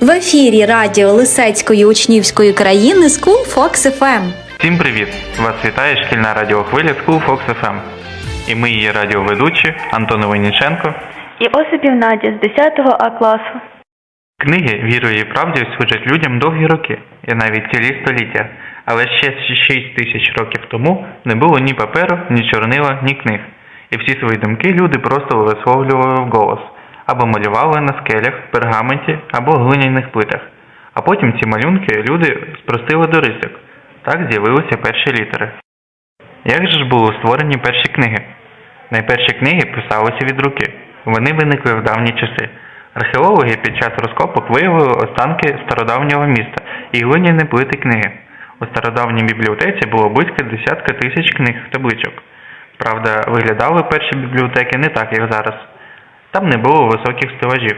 В ефірі радіо Лисецької учнівської країни School Fox FM. Всім привіт! Вас вітає шкільна радіохвиля School Fox FM. І ми її радіоведучі Антон Войніченко. і Осипів Надя з 10 А класу. Книги вірою і правдою служать людям довгі роки, і навіть цілі століття. Але ще 6 тисяч років тому не було ні паперу, ні чорнила, ні книг. І всі свої думки люди просто висловлювали вголос, або малювали на скелях, пергаменті або глиняних плитах. А потім ці малюнки люди спростили до рисок. Так з'явилися перші літери. Як же ж були створені перші книги? Найперші книги писалися від руки. Вони виникли в давні часи. Археологи під час розкопок виявили останки стародавнього міста і глиняні плити книги. У стародавній бібліотеці було близько десятка тисяч книг табличок. Правда, виглядали перші бібліотеки не так, як зараз. Там не було високих стелажів.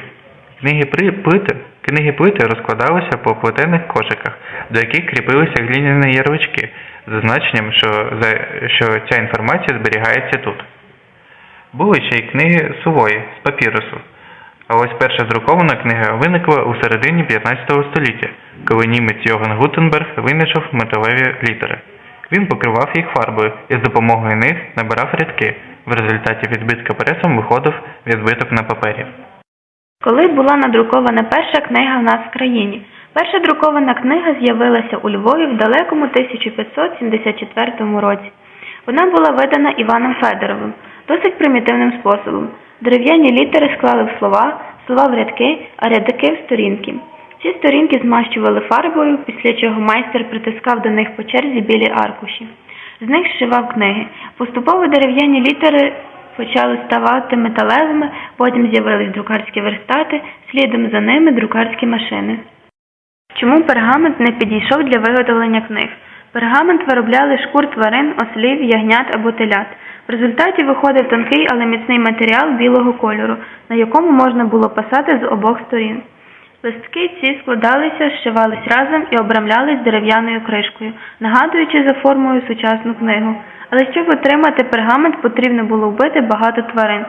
Книги плити, книги плити розкладалися по плетених кошиках, до яких кріпилися глиняні ярлички, з зазначенням, що, за, що ця інформація зберігається тут. Були ще й книги сувої з папірусу. А ось перша друкована книга виникла у середині 15 століття, коли німець Йоган Гутенберг винайшов металеві літери. Він покривав їх фарбою і з допомогою них набирав рядки. В результаті відбитка пресом виходив відбиток на папері. Коли була надрукована перша книга в нас в країні? Перша друкована книга з'явилася у Львові в далекому 1574 році. Вона була видана Іваном Федоровим досить примітивним способом. Дерев'яні літери склали в слова, слова в рядки, а рядки в сторінки. Ці сторінки змащували фарбою, після чого майстер притискав до них по черзі білі аркуші. З них зшивав книги. Поступово дерев'яні літери почали ставати металевими, потім з'явились друкарські верстати, слідом за ними друкарські машини. Чому пергамент не підійшов для виготовлення книг? Пергамент виробляли шкур тварин, ослів, ягнят або телят. В результаті виходив тонкий, але міцний матеріал білого кольору, на якому можна було писати з обох сторін. Листки ці складалися, зшивались разом і обрамлялись дерев'яною кришкою, нагадуючи за формою сучасну книгу. Але щоб отримати пергамент, потрібно було вбити багато тварин.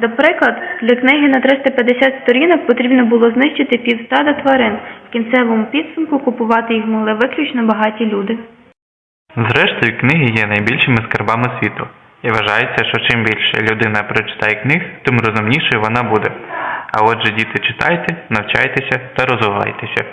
До приклад, для книги на 350 сторінок потрібно було знищити півстада тварин. В кінцевому підсумку купувати їх могли виключно багаті люди. Зрештою, книги є найбільшими скарбами світу. І вважається, що чим більше людина прочитає книг, тим розумнішою вона буде. А отже, діти, читайте, навчайтеся та розвивайтеся.